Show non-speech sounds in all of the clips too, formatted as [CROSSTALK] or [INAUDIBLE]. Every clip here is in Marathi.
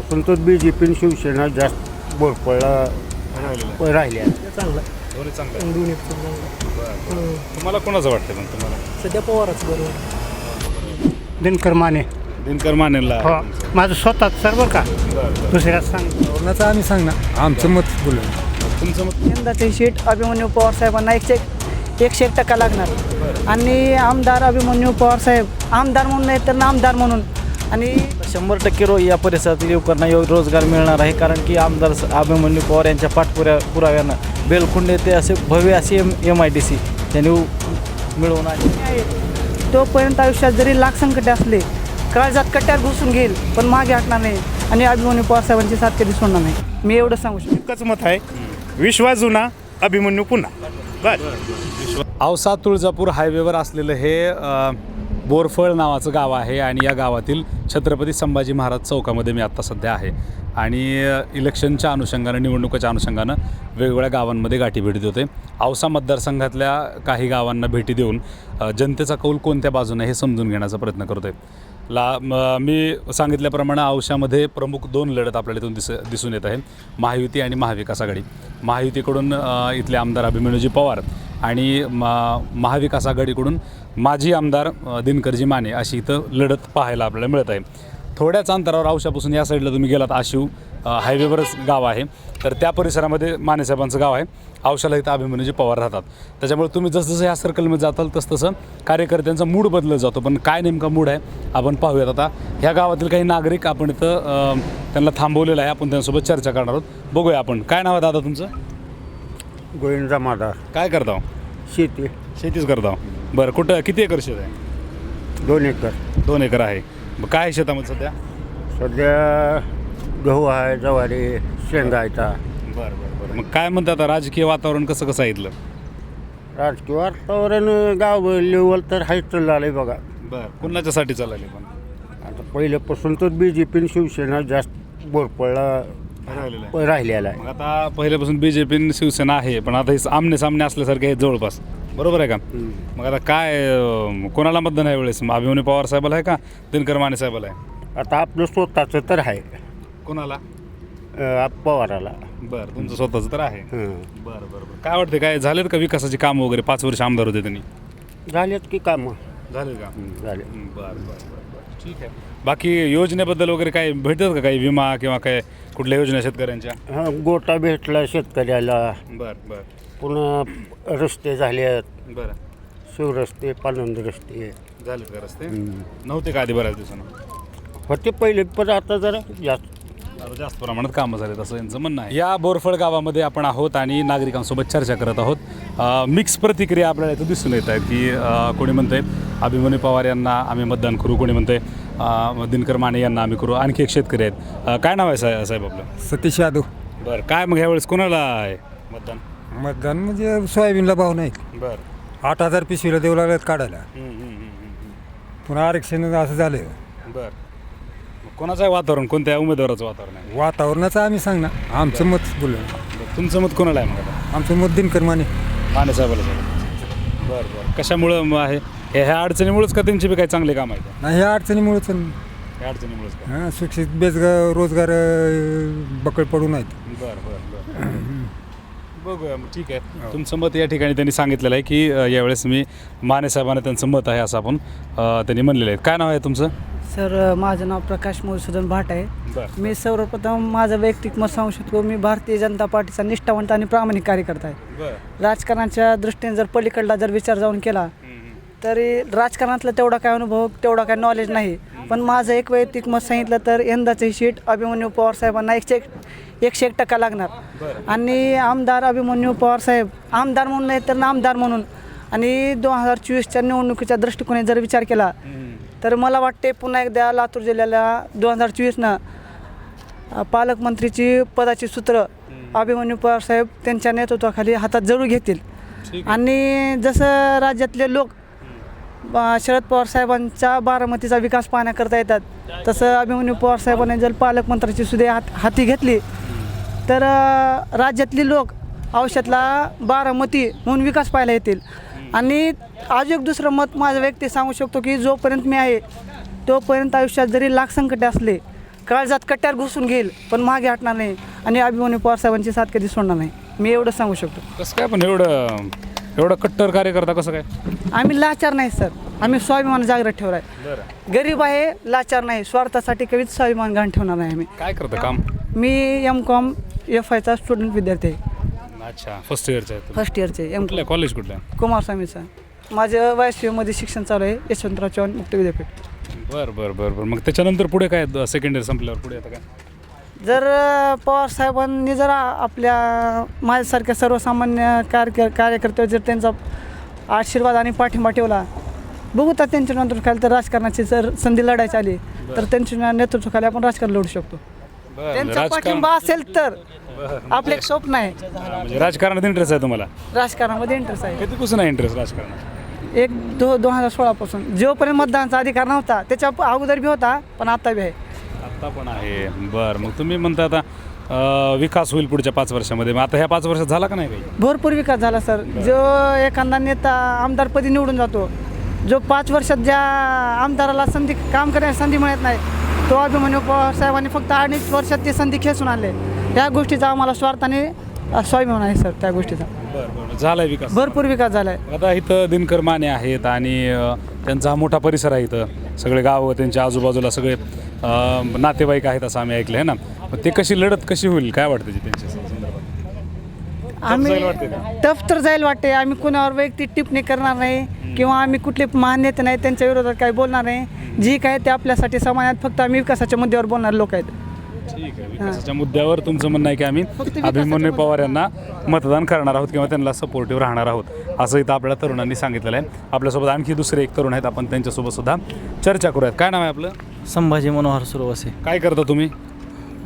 तर बी जे पी शिवसेना जास्त बोरपळला राहिल्या. चांगला आहे. दोन्ही चांगलं आहे. दोन्ही पण चांगला तुम्हाला कोणाचं वाटतं पण तुम्हाला? सध्या पवारच बरोबर दिनकर माने. दिनकर मानेला. हो. माझं स्वतःच सर बरं का? दुसऱ्यात सांग. कोरोनाचं आम्ही सांगणार. आमचं मत बोलू तुमचं मत? यंदाची सीट अभिमन्यू पवार साहेबांना एकशे एकशे एक टक्का लागणार. आणि आमदार अभिमन्यू पवार साहेब आमदार म्हणून नाही तर आमदार म्हणून आणि शंभर टक्के रो या परिसरातील युवकांना यो रोजगार मिळणार आहे. कारण की आमदार अभिमन्यू पवार यांच्या पाठपुऱ्या पुराव्यानं बेलकुंड येथे असे भव्य असे M M I D C त्यांनी मिळवून आणली. तोपर्यंत आयुष्यात जरी लाख संकटे असले काळजात कट्ट्यात घुसून घेईल पण मागे हटणार नाही आणि अभिमन्यू पवार साहेबांची साथ कधी सोडणार नाही. मी एवढं सांगू शकतो. एकच मत आहे विश्वास जुना अभिमन्यू पुन्हा. बस औसा तुळजापूर हायवेवर असलेलं हे बोरफळ नावाचं गाव आहे आणि या गावातील छत्रपती संभाजी महाराज चौकामध्ये मी आत्ता सध्या आहे. आणि इलेक्शनच्या अनुषंगानं निवडणुकीच्या अनुषंगानं वेगवेगळ्या गावांमध्ये गाठी भेटी होते औसा मतदारसंघातल्या काही गावांना भेटी देऊन जनतेचा कौल कोणत्या बाजूने हे समजून घेण्याचा प्रयत्न करतोय. ला म- मी सांगितल्याप्रमाणे औशामध्ये प्रमुख दोन लढत आपल्याला इथून दिस दिसून येत आहे महायुती आणि महाविकास आघाडी. महायुतीकडून इथले आमदार अभिमन्यूजी पवार आणि मा महाविकास आघाडीकडून माजी आमदार दिनकरजी माने अशी इथं लढत पाहायला आपल्याला मिळत आहे. थोड्याच अंतरावर औशापासून या साईडला तुम्ही गेलात आशिव हायवेवरच गाव आहे. तर त्या परिसरामध्ये मानेसाहेबांचं गाव आहे. औशाला इथं अभिमन्यूजी पवार राहतात. त्याच्यामुळे तुम्ही जसजसं ह्या सर्कलमध्ये जाताल तसतसं कार्यकर्त्यांचा मूड बदलत जातो. पण काय नेमका मूड आहे आपण पाहूयात आता. ह्या गावातील काही नागरिक आपण इथं त्यांना थांबवलेलं आहे. आपण त्यांच्यासोबत चर्चा करणार आहोत. बघूया आपण. काय नाव आहे दादा तुमचं? गोविंद जमादार काय करता हो? शेती. शेतीच करता हो. बरं कुठं किती एकर शेत आहे? दोन एकर. दोन एकर आहे. मग काय आहे शेतामध्ये सध्या? सध्या गहू आहे ज्वारी शेंगा आहेत. बरं बरं बरं. मग काय म्हणतात आता राजकीय वातावरण कसं कसं आहे इथलं? राजकीय वातावरण गाव लेवल तर हाय चाललं आहे बघा. बरं कुणाच्यासाठी चालले पण? आता पहिल्यापासून तर बी जे पी शिवसेना जास्त बोरपळला राहिलेलं आहे. राहिलेला आहे. मग आता पहिल्यापासून बी जे पी शिवसेना आहे पण आता हे आमने सामने असल्यासारखे आहेत जवळपास. बरोबर आहे का? मग आता काय अं, कोणाला मतदान आहे वेळेस मग अभिमन्यू पवार साहेबाला आहे का? दिनकर माने साहेबाला आहे? आता आपलं स्वतःचं तर आहे. कोणाला? अं, आप- पवाराला. बरं तुमचं स्वतःचं तर आहे. हं. बरं बरं बरं. काय वाटते काय झालेत का विकासाची कामं वगैरे? पाच वर्ष आमदार होते त्यांनी. झालेत की कामं? झाले का? हं, झाले. बरं बरं बरं बरं. ठीक आहे. बाकी योजनेबद्दल वगैरे काय भेटतात का? काही विमा किंवा काय कुठल्या योजना शेतकऱ्यांच्या? हां गोटा भेटला शेतकऱ्याला. बरं बरं. पुन्हा रस्ते झालेत. बरं. शिवरस्ते पानंद रस्ते झालेत का रस्ते. नव्हते का आधी बऱ्याच दिवसानं? होते पहिले पण आता जरा जास्त. आता जास्त प्रमाणात कामं झालेत असं यांचं म्हणणं आहे. या बोरफळ गावामध्ये आपण आहोत आणि नागरिकांसोबत चर्चा करत आहोत. अ, मिक्स प्रतिक्रिया आपल्याला इथं दिसून येत आहेत की अ, कोणी म्हणते अभिमन्यू पवार यांना आम्ही मतदान करू कोणी म्हणते दिनकर माने यांना आम्ही करू. आणखी एक शेतकरी आहेत. अ, काय नाव आहे साहेब साहेब आपलं? सतीश यादव. बरं काय मग ह्यावेळेस कोणाला आहे मतदान? मतदान म्हणजे सोयाबीनला भाव नाही. बरं. आठ हजार पिशवीला देऊ लागल्यात काढायला. हम्म, हम्म, हम्म, हम्म. पुन्हा आरक्षण असं झालं बरं. मग कोणाचं आहे वातावरण? कोणत्या उमेदवाराचं वातावरण आहे? वातावरणाचं आम्ही सांगणार. आमचं मत बोलू बरं, तुमचं मत कोणाला आहे मग आता? आमचं मत दिनकर माने. माने साहेबाला साहेब बरं बरं. कशामुळं मग आहे? हे ह्या अडचणीमुळेच का त्यांची बी काही चांगले काम आहे नाही ह्या अडचणीमुळेच ह्या अडचणीमुळेच का? हां शिक्षित बेजगार रोजगार अं, बकळ पडून आहेत. बरं बरं बरं. [CLEARS THROAT] बघूया मग ठीक आहे. तुमचं मत या ठिकाणी त्यांनी सांगितलेलं आहे की अ, यावेळेस मी माने साहेबांना त्यांचं मत आहे असं आपण अ, त्यांनी म्हणलेलं आहे. काय नाव आहे तुमचं? सर माझं नाव प्रकाश मधुसूदन भाट आहे. बरं मी सर्वप्रथम माझं वैयक्तिक मत सांगू शकतो मी भारतीय जनता पार्टीचा निष्ठावंत आणि प्रामाणिक कार्यकर्ता आहे. बरं. राजकारणाच्या दृष्टीने जर पलीकडला जर विचार जाऊन केला तरी राजकारणातला तेवढा काय अनुभव तेवढा काय नॉलेज नाही. पण माझं एक वैयक्तिक मत सांगितलं तर यंदाची सीट अभिमन्यू पवार साहेबांना एकशे एक एकशे एक टक्का लागणार. आणि आमदार अभिमन्यू पवार साहेब आमदार म्हणून नाही तर आमदार म्हणून. आणि दोन हजार चोवीसच्या निवडणुकीच्या दृष्टिकोने जर विचार केला तर मला वाटते पुन्हा एकदा लातूर जिल्ह्याला दोन हजार चोवीसनं पालकमंत्रीची पदाची सूत्र अभिमन्यू पवार साहेब त्यांच्या नेतृत्वाखाली हातात जरूर घेतील. आणि जसं राज्यातले लोक शरद पवार साहेबांचा बारामतीचा विकास पाहण्याकरता येतात. तसं अभिमन्यू पवार साहेबांनी जर पालकमंत्र्याची सुद्धा हात हाती घेतली तर राज्यातली लोक औषधला बारामती म्हणून विकास पाहायला येतील. आणि अजून एक दुसरं मत माझं व्यक्ती सांगू शकतो की जोपर्यंत मी आहे तोपर्यंत आयुष्यात जरी लाख संकटे असले काळजात कट्ट्यावर घुसून घेईल पण मागे हटणार नाही आणि अभिमन्यू पवार साहेबांची साथ कधी सोडणार नाही. मी एवढं सांगू शकतो. कसं काय पण एवढं एवढं कट्टर कार्य करता कसं काय? आम्ही लाचार नाही सर. आम्ही स्वाभिमान जागृत ठेवला आहे गरीब आहे लाचार नाही. स्वार्थासाठी कधीच स्वाभिमान घाण ठेवणार नाही आम्ही. काय करतं काम? मी एम कॉम एफ आयचा स्टुडंट विद्यार्थी आहे. अच्छा फर्स्ट इयरचं. फर्स्ट इयरचे एम कॉलेज कुठलं आहे? कुमारस्वामीचा माझं वायमध्ये शिक्षण चालू आहे यशवंतराव चव्हाण मुक्त विद्यापीठ. बरं बरं बरं बरं. मग त्याच्यानंतर पुढे काय सेकंड इयर संपल्यावर पुढे आता काय? जर पवार साहेबांनी जर आपल्या माझ्यासारख्या सर्वसामान्य कार्य कार्यकर्त्यावर जर त्यांचा आशीर्वाद आणि पाठिंबा ठेवला. बघू तर त्यांच्या नंतर खाली तर राजकारणाची जर संधी लढायची आली तर त्यांच्या नेतृत्वाखाली आपण राजकारण लढू शकतो. बरं त्यांचा पाठिंबा असेल तर आपलं एक स्वप्न आहे. म्हणजे राजकारणात इंटरेस्ट आहे तुम्हाला? राजकारणामध्ये इंटरेस्ट आहे. कधीपासून आहे इंटरेस्ट राजकारणात? एक दो दोन हजार सोळापासून. जोपर्यंत मतदानाचा अधिकार नव्हता त्याच्या अगोदर बी होता पण आता बी आहे. आत्ता पण आहे. बरं मग तुम्ही म्हणता आता विकास होईल पुढच्या पाच वर्षामध्ये. मग आता ह्या पाच वर्षात झाला का नाही काही? भरपूर विकास झाला सर. जो एखादा नेता आमदारपदी निवडून जातो जो पाच वर्षात ज्या आमदाराला संधी काम करण्याची संधी मिळत नाही तो अभिमन्यू पवार साहेबांनी फक्त अडीच वर्षात ती संधी खेचून आणले. त्या गोष्टीचा आम्हाला स्वार्थाने स्वाभिमान आहे सर त्या गोष्टीचा. बरं बरं. झाला आहे विकास. भरपूर विकास झाला आहे आता इथं दिनकर माने आहेत आणि अ, त्यांचा हा मोठा परिसर आहे इथं. सगळे गावं त्यांच्या आजूबाजूला सगळे अ, नातेवाईक आहेत असं आम्ही ऐकलं आहे ना? मग ते कशी लढत कशी होईल? काय वाटतं त्यांच्या संदर्भात आम्ही जाईल वाटते का? टफ तर जाईल वाटते आम्ही कुणावर वैयक्तिक टिप्पणी करणार नाही किंवा आम्ही कुठले महान नेते नाही त्यांच्या विरोधात काही बोलणार नाही. जी काय ते आपल्यासाठी समाजात फक्त आम्ही विकासाच्या मुद्द्यावर बोलणारे लोक आहेत. ठीक आहे विकासाच्या मुद्द्यावर तुमचं म्हणणं आहे की आम्ही अभिमन्यू पवार यांना मतदान करणार आहोत किंवा त्यांना सपोर्टिव्ह राहणार आहोत. असं इथं आपल्या तरुणांनी सांगितलेलं आहे. आपल्यासोबत आणखी दुसरे एक तरुण आहेत. आपण त्यांच्यासोबत सुद्धा चर्चा करूयात. काय नाव आहे आपलं? संभाजी मनोहर सुरवसे. काय करता तुम्ही?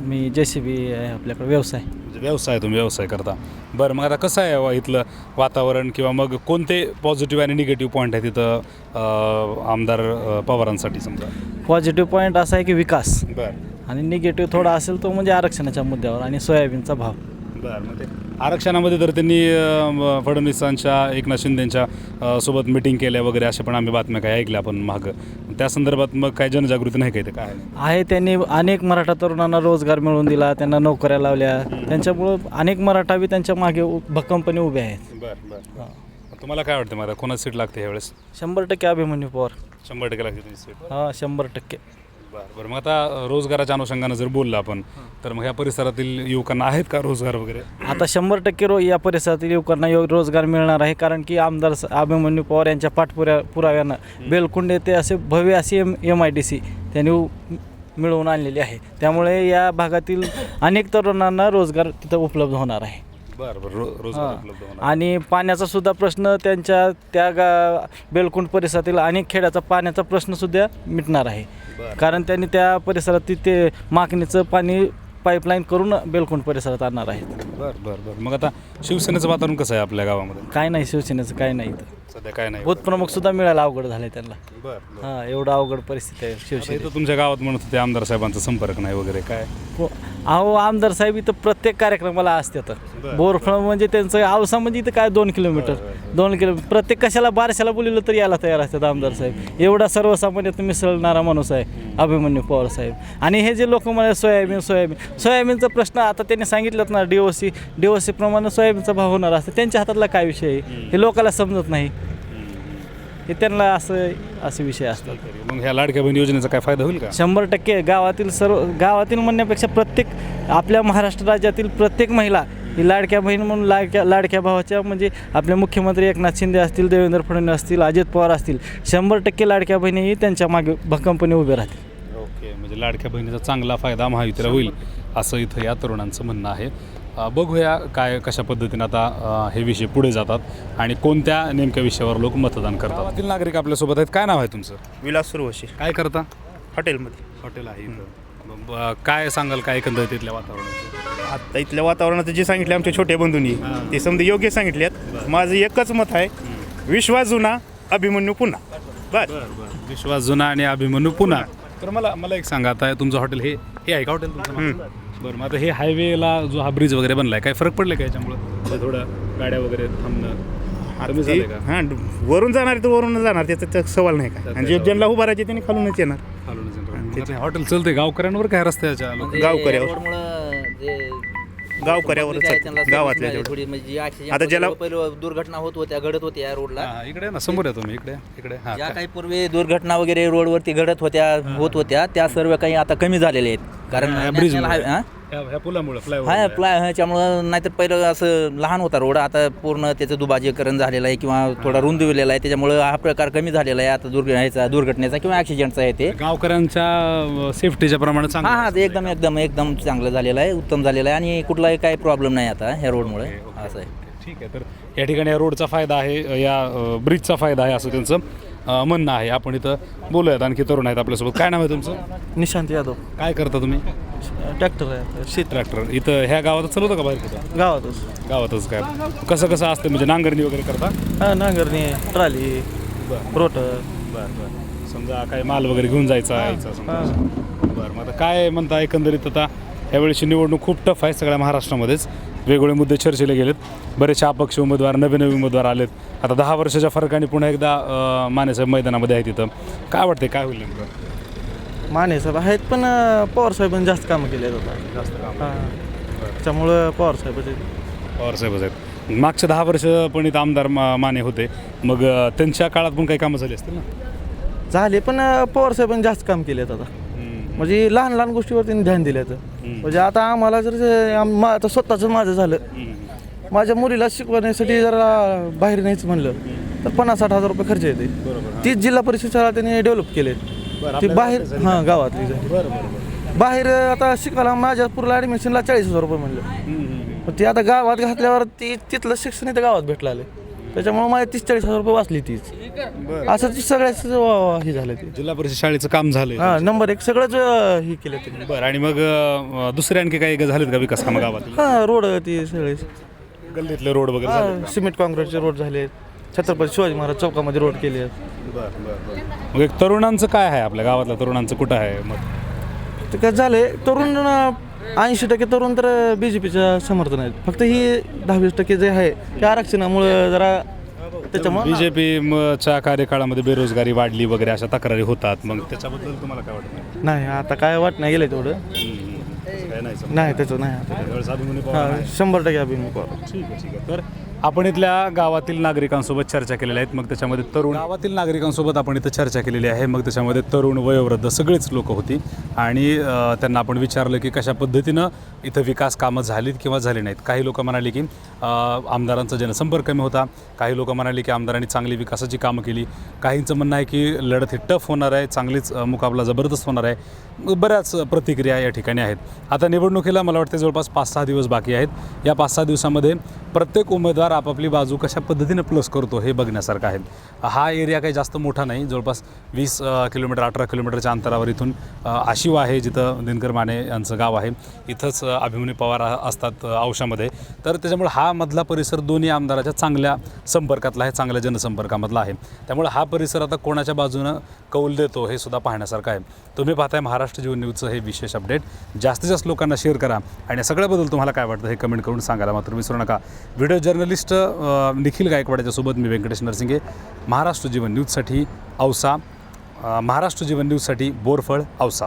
मी जे सी बी आहे आपल्याकडे व्यवसाय. म्हणजे व्यवसाय तुम्ही व्यवसाय करता. बरं मग आता कसं आहे वा इथलं वातावरण किंवा मग कोणते पॉझिटिव्ह आणि निगेटिव्ह पॉईंट आहेत तिथं अं, आमदार अं, पवारांसाठी समजा? पॉझिटिव्ह पॉईंट असा आहे की विकास. बरं. आणि निगेटिव्ह थोडा असेल तो म्हणजे आरक्षणाच्या मुद्द्यावर आणि सोयाबीनचा भाव. बरं मग ते आरक्षणामध्ये तर त्यांनी अं, फडणवीसांच्या एकनाथ शिंदेच्या अं, सोबत मिटिंग केल्या वगैरे अशा पण आम्ही बातम्या काही ऐकल्या आपण मागं. त्या संदर्भात मग काय जनजागृती नाही काय ते काय आहे त्यांनी अनेक मराठा तरुणांना रोजगार मिळवून दिला त्यांना नोकऱ्या लावल्या. त्यांच्यामुळं अनेक मराठा बी त्यांच्या मागे उ- भक्कमपणे उभे आहेत. बरं बरं. तुम्हाला काय वाटतं मला कोणाची सीट लागते ह्यावेळेस? शंभर टक्के अभिमन्यू पवार. शंभर टक्के लागते सीट. हा शंभर टक्के. बरं. बरं मग आता रोजगाराच्या अनुषंगानं जर बोललं आपण तर मग ह्या परिसरातील युवकांना आहेत का रोजगार वगैरे? आता शंभर टक्के रो या परिसरातील युवकांना योग रोजगार मिळणार आहे कारण की आमदार स- अभिमन्यू पवार यांच्या पाठपुऱ्या पुराव्यानं बेलकुंड येथे असे भव्य अशी M M I D C त्यांनी उ- मिळवून आणलेली आहे. त्यामुळे या भागातील अनेक तरुणांना रोजगार तिथं उपलब्ध होणार आहे. बरं बरं. रो रोजगार हां. उपलब्ध होणार. आणि पाण्याचा सुद्धा प्रश्न त्यांच्या त्या गा बेलकुंड परिसरातील अनेक खेड्याचा पाण्याचा प्रश्नसुद्धा मिटणार आहे. कारण त्यांनी त्या परिसरात तिथे मागणीचं पाणी पाईपलाईन करून बेलकुंड परिसरात आणणार आहेत. बरं बरं बरं. मग आता शिवसेनेचं वातावरण कसं आहे आपल्या गावामध्ये? काय नाही शिवसेनेचं काय नाही इथं. सध्या काय नाही प्रमुख सुद्धा मिळायला अवघड झालंय त्यांना. बरं हां एवढं अवघड परिस्थिती आहे आता शिवसेने इथं तुमच्या गावात म्हणत होते आमदार साहेबांचा संपर्क नाही वगैरे काय? हो. अहो आमदार साहेब इथं प्रत्येक कार्यक्रमाला असतात. बोरफळ म्हणजे त्यांचं आवसा म्हणजे इथं काय दोन किलोमीटर? दोन किलो प्रत्येक कशाला बारशाला बोलवलं तर यायला तयार असतात आमदार साहेब. एवढा सर्वसामान्यात मिसळणारा माणूस आहे अभिमन्यू पवार साहेब. आणि हे जे लोक म्हणाले सोयाबीन सोयाबीन सोयाबीनचा प्रश्न आता त्यांनी सांगितलं ना D O C D O C प्रमाणे सोयाबीनचा भाव होणार असतं. त्यांच्या हातातला काय विषय आहे? हे लोकांना समजत नाही. हे त्यांना असं असे विषय असतात. मग ह्या लाडक्या बहीण योजनेचा काय फायदा होईल का? शंभर टक्के गावातील सर्व गावातील म्हणण्यापेक्षा प्रत्येक आपल्या महाराष्ट्र राज्यातील प्रत्येक महिला ही लाडक्या बहीण म्हणून लाडक्या लाडक्या भावाच्या म्हणजे आपले मुख्यमंत्री एकनाथ शिंदे असतील देवेंद्र फडणवीस असतील अजित पवार असतील शंभर टक्के लाडक्या बहिणीही त्यांच्या मागे भक्कमपणे उभे राहतील. ओके म्हणजे लाडक्या बहिणीचा चांगला फायदा महायुतीला होईल असं इथं या तरुणांचं म्हणणं आहे. बघूया काय कशा पद्धतीने आता हे विषय पुढे जातात आणि कोणत्या नेमक्या विषयावर लोक मतदान करतात. गावातील नागरिक आपल्यासोबत आहेत. काय नाव आहे तुमचं? विलास सुरवशी. काय करता? हॉटेलमध्ये. हॉटेल आहे इथं. काय सांगाल काय एकंदरीत तिथल्या वातावरणाचं? आता इथल्या वातावरणात जे सांगितले आमच्या छोट्या बंधूंनी ते समजा योग्य सांगितलेत. माझं एकच मत आहे विश्वास जुना अभिमन्यू पुन्हा. बस विश्वास जुना आणि अभिमन्यू पुन्हा. तर मला मला एक सांगा आता तुमचं हॉटेल हे हे आहे का हॉटेल तुमचं? बरं मग आता हे हायवेला जो हा ब्रिज वगैरे बनलाय काय फरक पडले का याच्यामुळं? थोडं गाड्या वगैरे थांबणं कमी झाले का? हां वरून जाणार तर वरून जाणार त्याचा तर सवाल नाही का आणि जे ज्यांना उभा राहायचे त्यांनी खालूनच येणार. खालूनच येणार. त्याचे हॉटेल चलते गावकऱ्यांवर काय रस्त्याच्या म्हणजे गावकऱ्यावर. रोडमुळं जे गावकऱ्यावरच गावातल्या जेवढं. थोडी म्हणजे accident आता ज्याला- पहिलं दुर्घटना होत होत्या घडत होत्या या रोडला. हा, इकडे ना समोर आहे तुम्ही इकडे इकडे. हा ज्या? काही पूर्वी दुर्घटना वगैरे रोडवरती घडत होत्या होत होत्या त्या सर्व काही आता कमी झालेल्या आहेत. कारण highway- हा? ह्या ह्या पुलामुळे हा फ्लायओव्हर ह्याच्यामुळं नाहीतर पहिलं असं लहान होता रोड आता पूर्ण त्याचं दुबाजीकरण झालेलं आहे किंवा थोडा रुंदविलेला आहे त्याच्यामुळं हा प्रकार कमी झालेला आहे आता दुर्घ ह्याचा दुर्घटनेचा किंवा ॲक्सिडेंटचा आहे ते. गावकऱ्यांच्या सेफ्टीच्या प्रमाणे हा चांगलं हा ते एकदम एकदम एकदम चांगलं झालेलं आहे उत्तम झालेलं आहे आणि कुठलाही काही प्रॉब्लेम नाही आता ह्या रोडमुळे असं आहे. ठीक आहे तर या ठिकाणी या रोडचा फायदा आहे या अ, ब्रिजचा फायदा आहे असं त्यांचं अ, म्हणणं आहे. आपण इथं बोलूयात आणखी तरुण आहेत आपल्यासोबत. काय नाव आहे तुमचं? निशांत यादव. काय करता तुम्ही? ट्रॅक्टर आहे. शेत ट्रॅक्टर. इथं ह्या गावात चालवतं का बाहेर कुठं? गावातच. गावातच काय? कसं कसं असतं म्हणजे नांगरणी वगैरे करता? हा नांगरणी ट्राली रोटर. बरं बरं. समजा काय माल वगैरे घेऊन जायचा यायचा समजा. बरं मग आता काय म्हणता एकंदरीत आता? यावेळीची निवडणूक खूप टफ आहे सगळ्या महाराष्ट्रामध्येच. वेगवेगळे मुद्दे चर्चेला गेलेत. बरेचसे अपक्ष उमेदवार नवे नवे उमेदवार आलेत. आता दहा वर्षाच्या फरकाने पुन्हा एकदा अं, मानेसाहेब मैदानामध्ये आहे तिथं काय वाटते काय होईल नेमकं? माने साहेब आहेत पण पवार साहेबांनी जास्त कामं केली आहेत आता. जास्त काम हां. त्याच्यामुळं पवार साहेबाचे पवारसाहेबच आहेत. मागच्या दहा वर्ष पण इथं आमदार मा- माने होते. मग अं, त्यांच्या काळात पण काही कामं झाली असतील ना? झाले पण पवार साहेबांनी जास्त काम केले आहेत आता. म्हणजे लहान लहान गोष्टीवर त्यांनी ध्यान दिलं म्हणजे आता आम्हाला जर जे आम- मा- आता स्वतःचं माझं झालं. माझ्या मुलीला शिकवण्यासाठी जर बाहेर न्यायचं म्हणलं तर पन्नास साठ हजार रुपये खर्च येते. तीच जिल्हा परिषद शाळा त्यांनी डेव्हलप केले ती बाहेर हां गावातली झाली बाहेर आता शिकायला माझ्या पूर्ण ॲडमिशनला चाळीस हजार रुपये म्हणलं. पण ती आता गावात घातल्यावर ती तिथलं शिक्षण इथं गावात भेटलं आलं त्याच्यामुळे माझ्या तीस चाळीस हजार रुपये वाचली तीच. असं ती सगळ्याच हे झालं ते. जिल्हा परिषद शाळेचं काम झालं हा नंबर एक सगळंच अं, हे केलं त्यांनी. बरं आणि मग अं, दुसरे आणखी काही झालेत का विकास कामं गावात हा रोड ते सगळे. गल्लीतले रोड वगैरे झाले हा, सिमेंट काँक्रीटचे रोड झाले छत्रपती शिवाजी महाराज चौकामध्ये रोड केले मग एक तरुणांचं काय आहे आपल्या गावातल्या तरुणांचं कुठं आहे मग ते काय झाले तरुण ऐंशी टक्के तरुण तर बी जे पीच्या समर्थन आहेत. फक्त ही दहावीस टक्के जे आहे ते आरक्षणामुळं जरा त्याच्यामुळे बीजेपीच्या कार्यकाळामध्ये बेरोजगारी वाढली वगैरे अशा तक्रारी होतात. मग त्याच्याबद्दल तुम्हाला काय वाटतं? नाही आता काय वाट नाही गेलं तेवढं. काय नाही त्याचं नाही आता. हा. शंभर टक्के अभिमुख ठीक आहे ठीक आहे. तर आपण इथल्या गावातील नागरिकांसोबत चर्चा केलेल्या आहेत. मग त्याच्यामध्ये तरुण गावातील नागरिकांसोबत आपण इथं चर्चा केलेली आहे. मग त्याच्यामध्ये तरुण वयोवृद्ध सगळीच लोक होती. आणि त्यांना आपण विचारलं की कशा पद्धतीनं इथं विकास कामं झालीत किंवा झाली नाहीत. काही लोक म्हणाले की आमदारांचा जनसंपर्क कमी होता. काही लोक म्हणाले की आमदारांनी चांगली विकासाची कामं केली. काहींचं म्हणणं आहे की लढत ही टफ होणार आहे. चांगलीच मुकाबला जबरदस्त होणार आहे. बऱ्याच प्रतिक्रिया या ठिकाणी आहेत. आता निवडणुकीला मला वाटते जवळपास पाच सहा दिवस बाकी आहेत. या पाच सहा दिवसामध्ये प्रत्येक उमेदवार आपापली बाजू कशा पद्धतीनं प्लस करतो हे बघण्यासारखं आहे. हा एरिया काही जास्त मोठा नाही. जवळपास वीस किलोमीटर अठरा किलोमीटरच्या अंतरावर इथून आशिव आहे जिथं दिनकर माने यांचं गाव आहे. इथंच अभिमनी अभिमन्यू पवार असतात अ, औशामध्ये. तर त्याच्यामुळे हा मधला परिसर दोन्ही आमदाराच्या चांगल्या संपर्कातला आहे चांगल्या जनसंपर्कामधला आहे. त्यामुळे हा परिसर आता कोणाच्या बाजूनं कौल देतो हे सुद्धा पाहण्यासारखं आहे. तुम्ही पाहताय महाराष्ट्र जीवन न्यूजचं हे विशेष अपडेट जास्तीत जास्त लोकांना शेअर करा. आणि सगळ्याबद्दल तुम्हाला काय वाटतं हे कमेंट करून सांगायला मात्र विसरू नका. Video journalist journalist Nikhil Gaikwad मी व्यंकटेश नरसिंगे. महाराष्ट्र जीवन न्यूजसाठी औसा. महाराष्ट्र जीवन न्यूजसाठी बोरफळ औसा.